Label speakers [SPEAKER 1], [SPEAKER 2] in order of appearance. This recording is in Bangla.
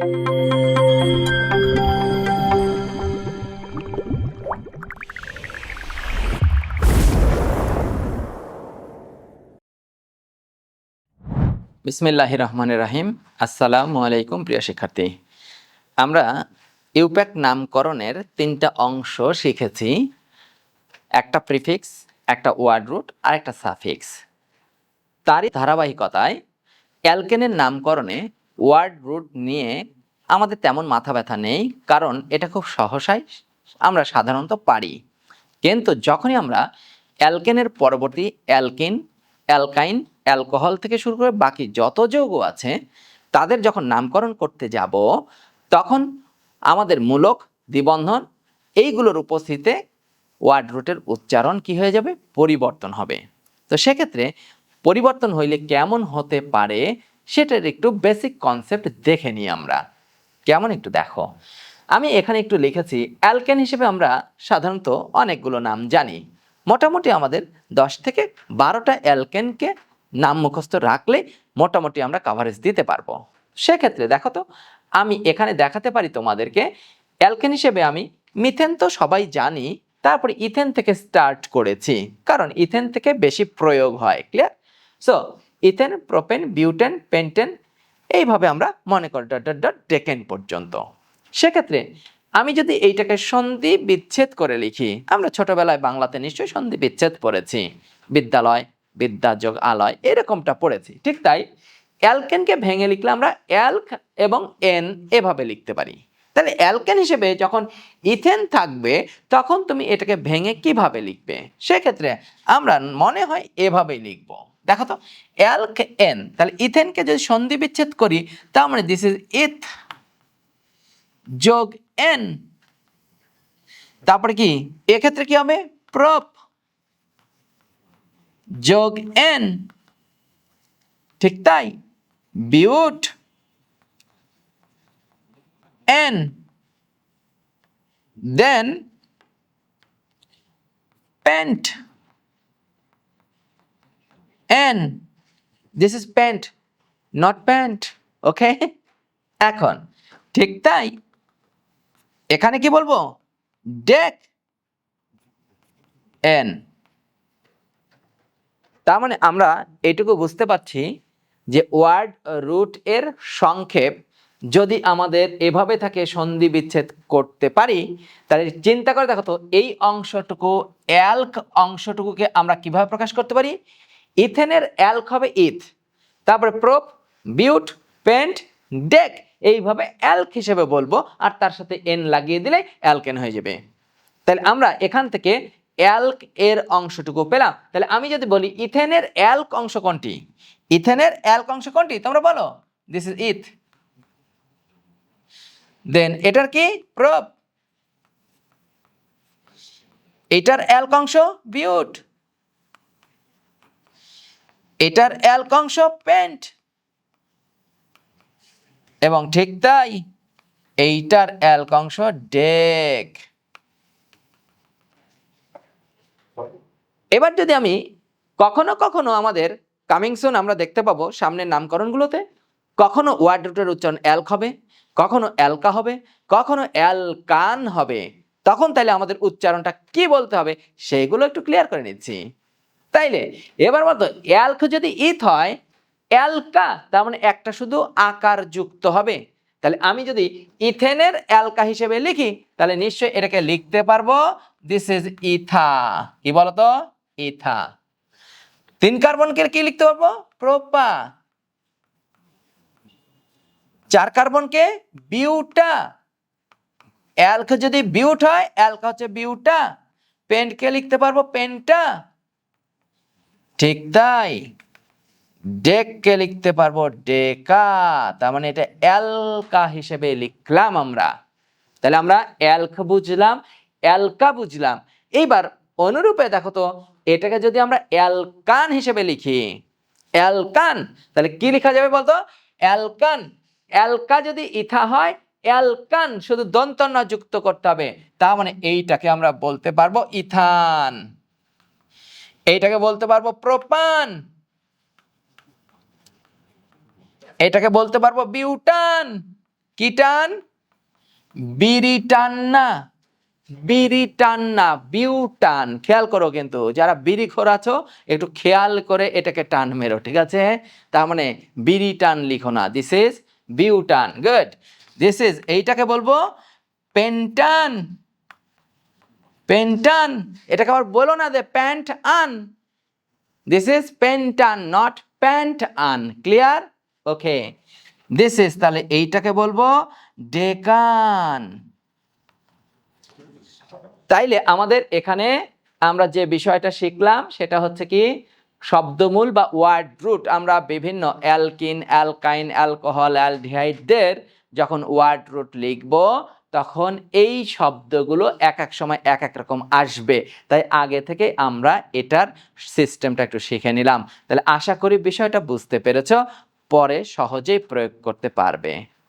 [SPEAKER 1] বিসমিল্লাহ রহমান রাহিম আসসালামু আলাইকুম প্রিয় শিক্ষার্থী। আমরা ইউপ্যাক নামকরণের তিনটা অংশ শিখেছি। একটা প্রিফিক্স, একটা ওয়ার্ড রুট আর একটা সাফিক্স। তারই ধারাবাহিকতায় অ্যালকেনের নামকরণে ওয়ার্ড রুট নিয়ে আমাদের তেমন মাথা ব্যথা নেই, কারণ এটা খুব সহসাই আমরা সাধারণত পারি। কিন্তু যখনই আমরা অ্যালকেনের পরবর্তী অ্যালকিন, অ্যালকাইন, অ্যালকোহল থেকে শুরু করে বাকি যত যৌগ আছে, তাদের যখন নামকরণ করতে যাব, তখন আমাদের মূলক, দ্বিবন্ধন, এইগুলোর উপস্থিতিতে ওয়ার্ড রুটের উচ্চারণ কি হয়ে যাবে? পরিবর্তন হবে। তো সেক্ষেত্রে পরিবর্তন হইলে কেমন হতে পারে? সেটার একটু বেসিক কনসেপ্ট দেখে নিই আমরা। কেমন একটু দেখো। আমি এখানে একটু লিখেছি অ্যালকেন হিসেবে আমরা সাধারণত অনেকগুলো নাম জানি। মোটামুটি আমাদের দশ থেকে বারোটা অ্যালকেনকে নাম মুখস্থ রাখলে মোটামুটি আমরা কাভারেজ দিতে পারব। সেক্ষেত্রে দেখো তো, আমি এখানে দেখাতে পারি তোমাদেরকে অ্যালকেন হিসেবে আমি মিথেন তো সবাই জানি, তারপরে ইথেন থেকে স্টার্ট করেছি, কারণ ইথেন থেকে বেশি প্রয়োগ হয় clear so ethane, propane, butane, pentane, এইভাবে আমরা মনে করি ডট ডট ডট ডেকেন পর্যন্ত। সেক্ষেত্রে আমি যদি এইটাকে সন্ধি বিচ্ছেদ করে লিখি, আমরা ছোটবেলায় বাংলাতে নিশ্চয়ই সন্ধি বিচ্ছেদ পড়েছি। বিদ্যালয়, বিদ্যাযোগ, আলয়, এরকমটা পড়েছি। ঠিক তাই অ্যালকেনকে ভেঙে লিখলে আমরা অ্যালক এবং এন এভাবে লিখতে পারি। তাহলে অ্যালকেন হিসেবে যখন ইথেন থাকবে, তখন তুমি এটাকে ভেঙে কীভাবে লিখবে? সেক্ষেত্রে আমরা মনে হয় এভাবেই লিখব। দেখো তো অ্যালক এন তাহলে ইথেনকে যদি সন্ধি বিচ্ছেদ করি, তার মানে দিস ইজ ইথ যোগ এন তারপরে কি? এক্ষেত্রে কি হবে? প্রপ যোগ এন ঠিক তাই? Butane then pentane this is pant not pant okay এখন, ঠিক তাই? এখানে কি বলব? ডেক এন তার মানে আমরা এইটুকু বুঝতে পারছি যে ওয়ার্ড রুট এর সংক্ষেপ যদি আমাদের এভাবে থাকে সন্ধি বিচ্ছেদ করতে পারি, তাহলে চিন্তা করে দেখো তো, এই অংশটুকু অ্যালক অংশটুকুকে আমরা কীভাবে প্রকাশ করতে পারি? ইথেনের অ্যালক হবে ইথ, তারপরে প্রোপ, বিউট, পেন্ট, ডেক, এইভাবে অ্যালক হিসেবে বলব, আর তার সাথে এন লাগিয়ে দিলে অ্যালকেন হয়ে যাবে। তাহলে আমরা এখান থেকে অ্যালক এর অংশটুকু পেলাম। তাহলে আমি যদি বলি, ইথেনের অ্যালক অংশ কোনটি? ইথেনের অ্যালক অংশ কোনটি? তোমরা বলো দিস ইজ ইথ দেন এটার কি? প্রব এটার অ্যালক অংশ বিউট। এটার অ্যালক অংশ পেন্ট এবং ঠিক তাই এইটার অ্যালক অংশ ডেক এবার যদি আমি কখনো কখনো আমাদের কামিং সুন আমরা দেখতে পাবো সামনের নামকরণগুলোতে, কখনো ওয়ার্ড রুটের উচ্চারণ অ্যালক হবে, কখনো অ্যালকা হবে, কখনো অ্যালকান হবে, তখন তাহলে আমাদের উচ্চারণটা কি বলতে হবে সেইগুলো একটু ক্লিয়ার করে নিচ্ছি। তাইলে এবার বলতো অ্যালক যদি ইথ হয় অ্যালকা তার মানে একটা শুধু আকার যুক্ত হবে। তাহলে আমি যদি ইথেনের অ্যালকা হিসেবে লিখি, তাহলে নিশ্চয়ই এটাকে লিখতে পারব দিস ইজ ইথা। কি বলতো? ইথা। তিন কার্বনকে কি লিখতে পারব? প্রোপা। চার কার্বনকে বিউটা। অ্যালক যদি বিউট হয় অ্যালকা হচ্ছে বিউটা। পেন্টকে লিখতে পারব পেন্টা। ঠিক তাই। ডেককে লিখতে পারব ডেকা। তার মানে এটা অ্যালকা হিসেবে লিখলাম আমরা। তাহলে আমরা অ্যালক বুঝলাম, অ্যালকা বুঝলাম। এইবার অনুরূপে দেখো তো, এটাকে যদি আমরা অ্যালকান হিসেবে লিখি, অ্যালকান, তাহলে কি লেখা যাবে বলতো? অ্যালকান। অ্যালকা যদি ইথা হয়, অ্যালকান শুধু দন্তন্য যুক্ত করতে হবে। তার মানে এইটাকে আমরা বলতে পারব ইথান। এইটাকে বলতে পারব প্রোপান। এটাকে বলতে পারব বিউটান। কি টান বিড়ি টান না বিড়ি না বিউ খেয়াল করো কিন্তু, যারা বিড়ি খোরাছো একটু খেয়াল করে এটাকে টান মেরো, ঠিক আছে? তার মানে বিড়ি টান লিখো না। This is butane. Good this is এইটাকে বলব পেন্টান। পেন্টান এটাকে আবার বলো না যে pant ane this is pentane not pant ane clear okay this is তাহলে এইটাকে বলব ডেকান তাইলে আমাদের এখানে আমরা যে বিষয়টা শিখলাম, সেটা হচ্ছে কি শব্দমূল বা ওয়ার্ড রুট আমরা বিভিন্ন অ্যালকিন, অ্যালকাইন, অ্যালকোহল, অ্যালডিহাইডদের যখন ওয়ার্ড রুট লিখব তখন এই শব্দগুলো এক এক সময় এক এক রকম আসবে। তাই আগে থেকে আমরা এটার সিস্টেমটা একটু শিখে নিলাম। তাহলে আশা করি বিষয়টা বুঝতে পেরেছ। পরে সহজেই প্রয়োগ করতে পারবে।